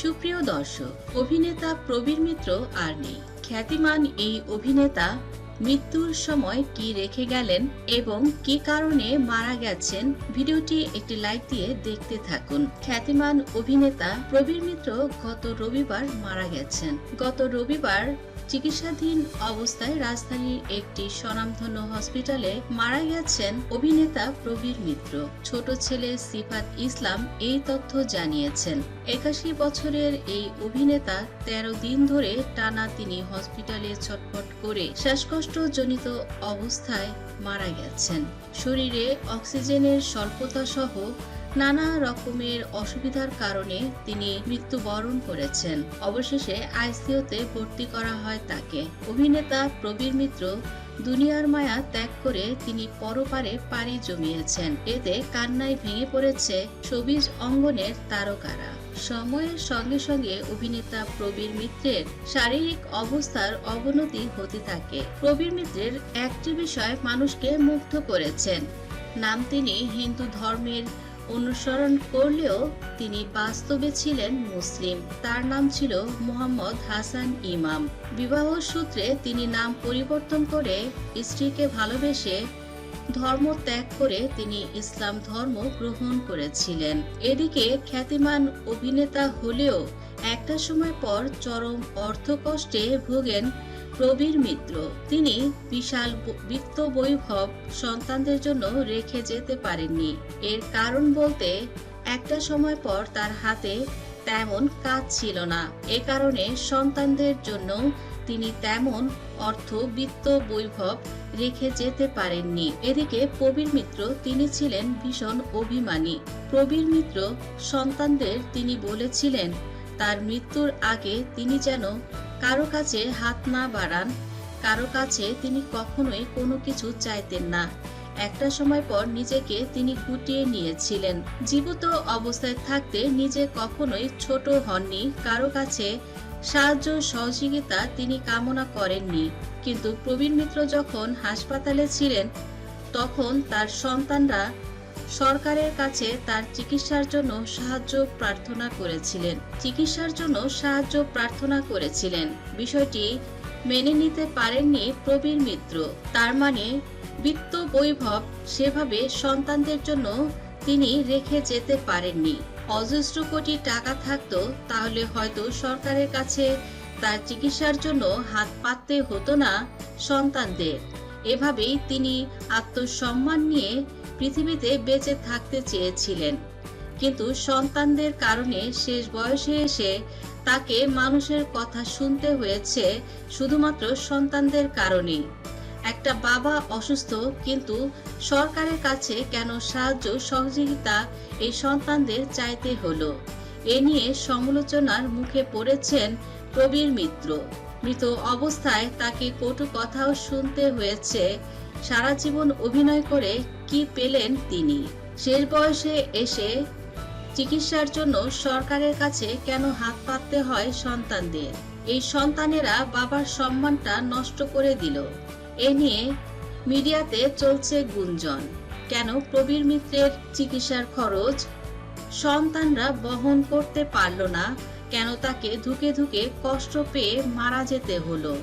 সুপ্রিয় দর্শক অভিনেতা প্রবীর মিত্র আর নেই। খ্যাতিমান এই অভিনেতা মৃত্যুর সময় কি রেখে গেলেন এবং কি কারণে মারা গেছেন, ভিডিওটি একটি লাইক দিয়ে দেখতে থাকুন। খ্যাতিমান অভিনেতা প্রবীর মিত্র গত রবিবার মারা গেছেন। গত রবিবার চিকিৎসাধীন অবস্থায় রাজধানীর একটি স্বনামধন্য হসপিটালে মারা গেছেন অভিনেতা প্রবীর মিত্র। ছোট ছেলে সিফাত ইসলাম এই তথ্য জানিয়েছেন। একাশি বছরের এই অভিনেতা তেরো দিন ধরে টানা তিনি হসপিটালে ছটফট করে শ্বাসকষ্টজনিত অবস্থায় মারা গেছেন। শরীরে অক্সিজেনের স্বল্পতা সহ নানা রকমের অসুবিধার কারণে তিনি মৃত্যুবরণ করেছেন। অবশেষে আইসিইউতে ভর্তি করা হয় তাকে। অভিনেতা প্রবীর মিত্র দুনিয়ার মায়া ত্যাগ করে তিনি পরপারে পাড়ি জমিয়েছেন। এতে কান্নায় ভেঙে পড়েছে সবিজ অঙ্গনের তারকারা। সময়ের সঙ্গে সঙ্গে অভিনেতা প্রবীর মিত্রের শারীরিক অবস্থার অবনতি হতে থাকে। প্রবীর মিত্রের একটি বিষয় মানুষকে মুগ্ধ করেছেন। নাম তিনি হিন্দু ধর্মের অনুসরণ করলেও তিনি বাস্তবে ছিলেন মুসলিম। তার নাম ছিল মোহাম্মদ হাসান ইমাম। বিবাহ সূত্রে তিনি নাম পরিবর্তন করে স্ত্রীকে ভালোবেসে ধর্ম ত্যাগ করে তিনি ইসলাম ধর্ম গ্রহণ করেছিলেন। এদিকে খ্যাতিমান অভিনেতা হলেও একটা সময় পর চরম অর্থকষ্টে ভোগেন প্রবীর মিত্র। তিনি বিশাল বিত্ত বৈভব সন্তানদের জন্য রেখে যেতে পারেননি। এর কারণ বলতে একটা সময় পর তার হাতে তেমন কাজ ছিল না। এ কারণে সন্তানদের জন্য তিনি তেমন অর্থ বিত্ত বৈভব রেখে যেতে পারেননি। এদিকে প্রবীর মিত্র তিনি ছিলেন ভীষণ অভিমানী। প্রবীর মিত্র সন্তানদের তিনি বলেছিলেন, তার মৃত্যুর আগে তিনি যেন কারও কাছে হাত না বাড়ান, কারও কাছে তিনি কখনোই কোনো কিছু চাইতেন না। একটা সময় পর নিজেকে তিনি গুটিয়ে নিয়েছিলেন। জীবিত অবস্থায় থাকতে নিজে কখনোই ছোট হননি, কারও কাছে সাহায্য সহযোগিতা তিনি কামনা করেননি। কিন্তু প্রবীণ মিত্র যখন হাসপাতালে ছিলেন, তখন তার সন্তানরা সরকারের কাছে তার চিকিৎসার জন্য সাহায্য প্রার্থনা করেছিলেন। চিকিৎসার জন্য সাহায্য প্রার্থনা করেছিলেন। বিষয়টি মেনে নিতে পারেননি প্রবীর মিত্র। তার মানে বিত্ত বৈভব সেভাবে সন্তানদের জন্য তিনি রেখে যেতে পারেননি। অজস্র কোটি টাকা থাকতো, তাহলে হয়তো সরকারের কাছে তার চিকিৎসার জন্য হাত পাততে হতো না সন্তানদের। এভাবেই তিনি আত্মসম্মান নিয়ে পৃথিবীতে বেঁচে থাকতে চেয়েছিলেন। কিন্তু সন্তানদের কারণে শেষ বয়সে এসে তাকে মানুষের কথা শুনতে হয়েছে, শুধুমাত্র সন্তানদের কারণেই। একটা বাবা অসুস্থ, কিন্তু সরকারের কাছে কেন সাহায্য সহযোগিতা এই সন্তানদের চাইতে হলো? এ নিয়ে সমালোচনার মুখে পড়েছেন প্রবীর মিত্র। মৃত অবস্থায় তাকে কটু কথাও শুনতে হয়েছে। সারা জীবন অভিনয় করে কি পেলেন তিনি? শেষ বয়সে এসে চিকিৎসার জন্য সরকারের কাছে কেন হাত পাততে হয় সন্তানদের? এই সন্তানেরা বাবার সম্মানটা নষ্ট করে দিল। এ নিয়ে মিডিয়াতে চলছে গুঞ্জন। কেন প্রবীর মিত্রের চিকিৎসার খরচ? সন্তানরা বহন করতে পারল না। কেন তাকে ধুকে ধুকে কষ্ট পেয়ে মারা যেতে হলো?